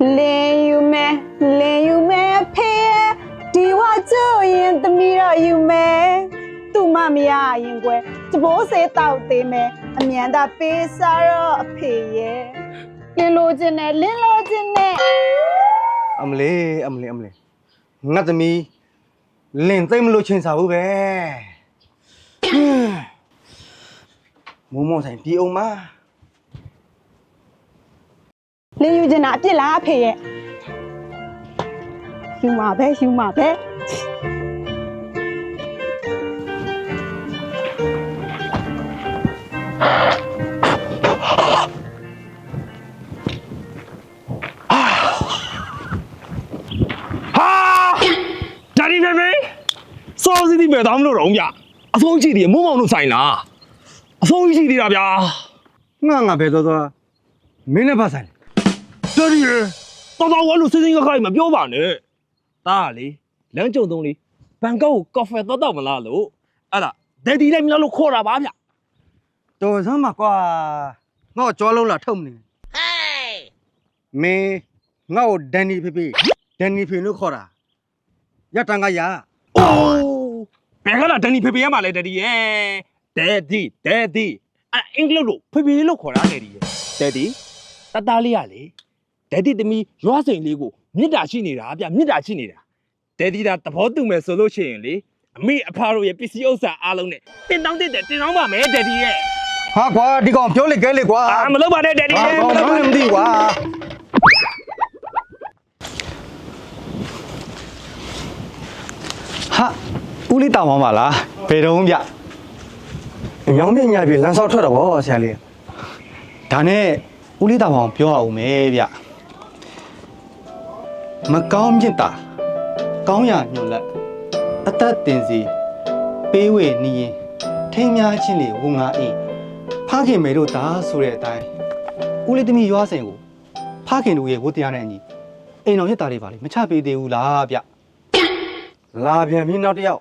လင်းယူမယ်လင်းယူမယ်အဖေရဲ့ဒီဝါကျရင်သမီးတော့ယူမယ်သူ့မမရရင်ကွယ်တဘိုးစေးတောက်သေးမယ်အမြန်သာပေးစားတော့အဖေရဲ့လင်းလို့ခြင်းနဲ့လင်းလို့ခြင်းနဲ့အမလေးအမလေးအမလေးငါသမီးလင်သိမ့်မလို့ချင်းစားဘူးပဲမုံမောဆိုင်ဒီအောင်မ လင်းယူခြင်းတာအပြစ်လားအဖေရဲ့ယူမှာပဲယူမှာပဲဟာဒါဒီဖေဖေစောစီးတီးပဲတောင်းမလို့တော့ဗျအဆုံးရှိသေးတယ်မိုးမောင်တို့ဆိုင်လားအဆုံးရှိသေးတာဗျာငါငါပဲတော့တော့မင်းနဲ့ပါဆိုင် ဒါဒီရတော်တော်ဝါလို့စင်းစင်းကခိုင်မပြောပါနဲ့တားလေလမ်းကြုံသုံးလေးဘန်ကောက်ကိုကော်ဖီတော့တော့မလားလို့အဲ့ဒါဒက်ဒီလိုက်မလားလို့ခေါ်တာပါဗျတော်စမ်းပါကွာငါ့ကိုကြောလုံးလာထုတ်မနေမင်းငါ့ကိုဒန်နီဖေဖေဒန်နီဖေလို့ခေါ်တာရတန်ကရအိုးဘယ်ကလာဒန်နီဖေဖေရမှာလဲဒက်ဒီရဲ့ဒက်ဒီဒက်ဒီအဲ့အင်္ဂလိပ်လို့ဖေဖေလို့ခေါ်တာဒက်ဒီရဲ့ဒက်ဒီတသားလေးရလေ ဒက်ဒီတမီရွာစိန်လေးကိုမြစ်တာရှိနေတာဗျမြစ်တာရှိနေတာဒက်ဒီဒါသဘောတူမယ်ဆိုလို့ရှိရင်လေအမေအဖားတို့ရဲ့ပစ္စည်းဥစ္စာအားလုံးနဲ့တင်တောင်းတဲ့တင်တောင်းပါမယ်ဒက်ဒီရဲ့ဟာကွာဒီကောင်ပြောလေကဲလေကွာအာမလုပ်ပါနဲ့ဒက်ဒီဟာရဲ့ကောင်မမသိကွာဟာဦးလေးတောင်းပါမလားဘယ်တော့ဗျရောင်းပညာပြီလမ်းဆောက်ထွက်တော့ဗောဆရာလေးဒါနဲ့ဦးလေးတောင်းအောင်ပြောအောင်မယ်ဗျ မကောင်းမြင့်တာကောင်းရညွန်လက်အသက်တင်စီပေးဝေနီးရင်ထိမ်းများချင်းလေဝငါအိမ်ဖခင်မေတို့သားဆိုတဲ့အတိုင်းဦးလေးသမီးရွာစင်ကိုဖခင်တို့ရဲ့ဝတ်တရားနဲ့အညီအိမ်တော်ရက်သားလေးပါလေမချပေးသေးဘူးလားဗျလာပြန်ပြီနောက်တစ်ယောက်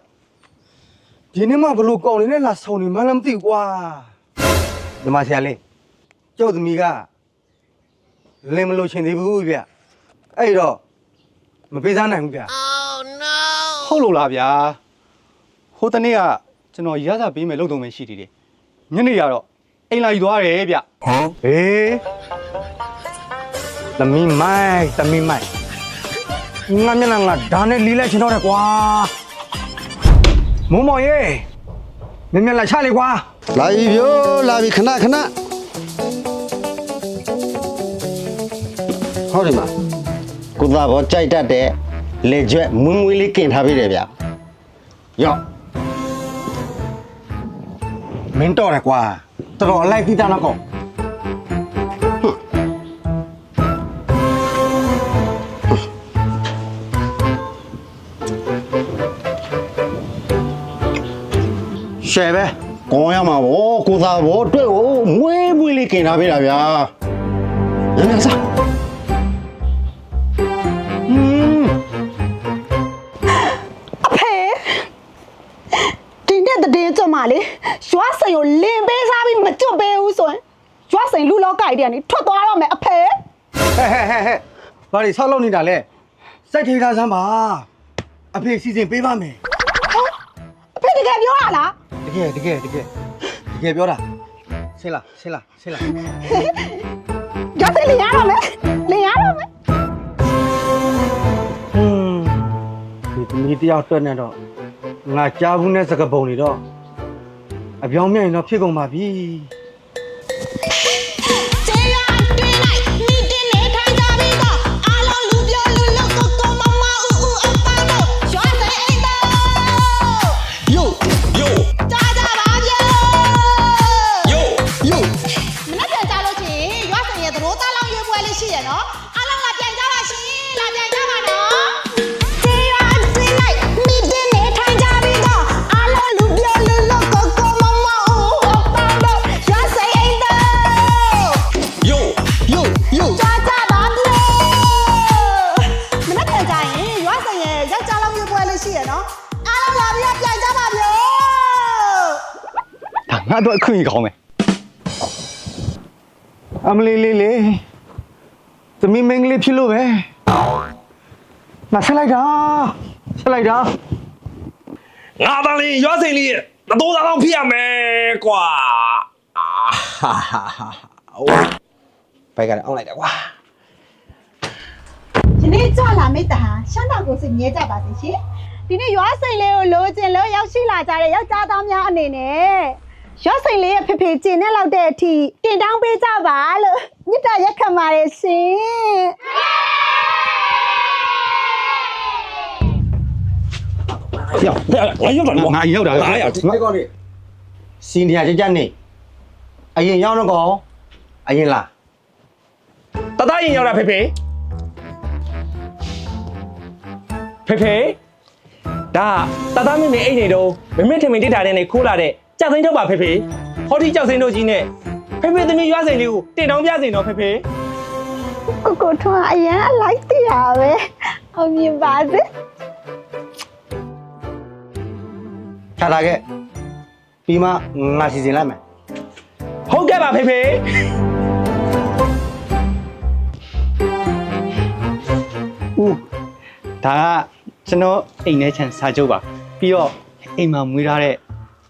ဒီနေ့မှဘလို့ကောင်းနေနဲ့လာဆုံနေမှလည်းမသိဘူးကွာဒီမှာဆရာလေးကျုပ်သမီးကလင်မလို့ရှင်သေးဘူးဗျအဲ့တော့ မပေးစားနိုင်ဘူးဗျဟုတ်လို့လားဗျာဟိုတနေ့ကကျွန်တော်ရစာပေးမယ်လို့တုံပဲရှိသေးတယ်ညနေရတော့အိမ်လာယူသွားတယ်ဗျဟေးသမီးမိုက်သမီးမိုက်ငါမျက်နှာငါဒါနဲ့လီလိုက်ချင်တော့တယ်ကွာမုံမောင်ရေမျက်မျက်လာချလေကွာလာပြီဗျိုးလာပြီခဏခဏဟုတ်တယ်မ ကိုသားဘောကြိုက်တတ်တဲ့လေကျွက်မွေးမွေးလေးကင်ထားပေးတယ်ဗျရော့မင်းတော့တယ်ကွာတော်တော်အလိုက်ပြီးသားတော့ကောရှယ်ပဲကောင်းရမှာဗောကိုသားဘောအတွက်ကိုမွေးမွေးလေးကင်ထားပေးတာဗျာညနေစား ရွာစိန်ကိုလင်းပေးစားပြီးမကျွတ်ပေးဘူးဆိုရင်ရွာစိန်လူလောကကြီးတည်းကနေထွက်သွားတော့မယ်အဖေဟဲ့ဟဲ့ဟဲ့ဟဲ့ဘာတွေဆောက်လုပ်နေတာလဲစိုက်ထိထားစမ်းပါအဖေစီစဉ်ပေးပါမယ်အဖေတကယ်ပြောရလားတကယ်တကယ်တကယ်တကယ်ပြောတာဆင်းလာဆင်းလာဆင်းလာရွာစိန်လင်းရတော့မယ်လင်းရတော့မယ်ဟွန်းဒီသမီးတယောက်အတွက်နဲ့တော့ငါကြားဘူးနဲ့စကပုံတွေတော့ အပြောင်းမြိုင်တော့ဖြစ်ကုန်ပါပြီကျေးရွာအတွင်း၌မိတင်းနေထိုင်ကြပြီးတော့အားလုံးလူပြောလူလုကိုကိုမမအူအူအပန်းတို့ရွာစိအိမ်တော်ယိုကြားကြ ဒါငါတော့အခွင့်အရေးကောင်းမယ်အမလေးလေးလေးသမီးမင်းကလေးဖြစ်လို့ပဲငါဆက်လိုက်တာဆက်လိုက်တာငါသားလေးရွာစိန်လေးရဲ့တတိုးသားတော့ဖြစ်ရမယ်ကွာအာဟာဟာဟာအိုးဘိုက်ကလည်းအောင်းလိုက်တယ်ကွာဒီနေ့ကြွလာမိတ္တဟာရှမ်းတောင်ကိုစိတ်မြဲကြပါစေရှင်ဒီနေ့ရွာစိန်လေးကိုလိုချင်လို့ရောက်ရှိလာကြတဲ့ယောက်ျားသားများအနေနဲ့ ရွာစိန်လေးရဲ့ဖေဖေကျင်တဲ့လောက်တဲ့အထိတင်တောင်းပေးကြပါလို့မြစ်တာရက်ခံပါတယ်ရှင်ပြောင်းငါရောက်တော့ငါရောက်တာငါရောက်ဒီကောင်လေးစီနီယာကြကြနေအရင်ရောက်တော့ကောအရင်လားတသားရင်ရောက်တာဖေဖေဖေဖေဒါတသားမင်းမင်းအိတ်နေတော့မမင်းထမင်းတိထားတဲ့နေခိုးလာတဲ့ ကြောက်စိမ့်တော့ပါဖေဖေဟောဒီကြောက်စိမ့်တို့ကြီးနဲ့ဖေဖေသမီးရွာစိန်လေးကိုတင်တောင်းပြစင်တော့ဖေဖေကိုကိုထွန်းအရင်အလိုက်တရားပဲအောင်မြင်ပါစေထားတာခဲ့ပြီးမှငါစီစဉ်လိုက်မယ်ဟုတ်ကဲ့ပါဖေဖေဦးဒါကကျွန်တော်အိမ်ထဲချန်စာချုပ်ပါပြီးတော့အိမ်မှာမွေးထားတဲ့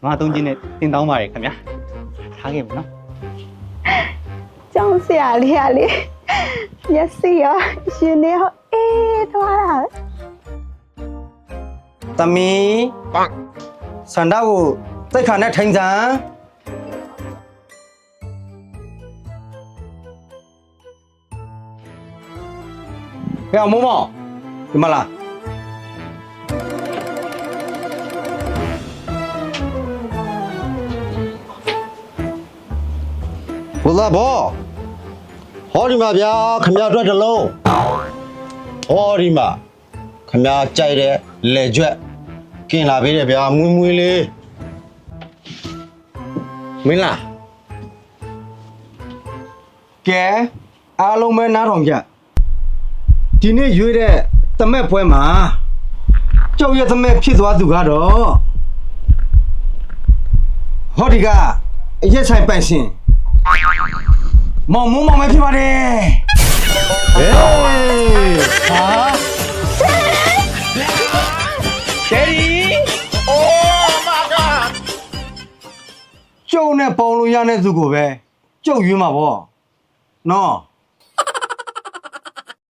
ငါသုံးချင်းနဲ့တင်တောင်းပါတယ်ခင်ဗျာထားခဲ့မယ်နော်ကျောင်းဆရာလေးကလေမျက်စိရောရှင်နေဟောအေးသွားတာပဲသမီးစန္ဒကိုသိတ်ခါနဲ့ထိုင်စမ်းဟဲ့မောမောဒီမလား ဘုရားဘောဟောဒီမှာဗျာခမရအတွက်တစ်လုံးဟောဒီမှာခမရကြိုက်တဲ့လေကျွက်ကင်လာပေးတယ်ဗျာမွေးမွေးလေးမင်းလားကဲအားလုံးပဲနားထောင်ကြဒီနေ့ရွေးတဲ့တမက်ပွဲမှာကြောက်ရတမက်ဖြစ်သွားသူကတော့ဟောဒီကအရက်ဆိုင်ပိုင်ရှင် မောင်မုံမောင်ပဲဖြစ်ပါတယ်ဟေးဟာဒယ်ဒီအိုးမာဂါကျုံနဲ့ပေါင်လို့ရတဲ့သူကိုပဲကျုပ်ရွေးမှာပေါ့နော်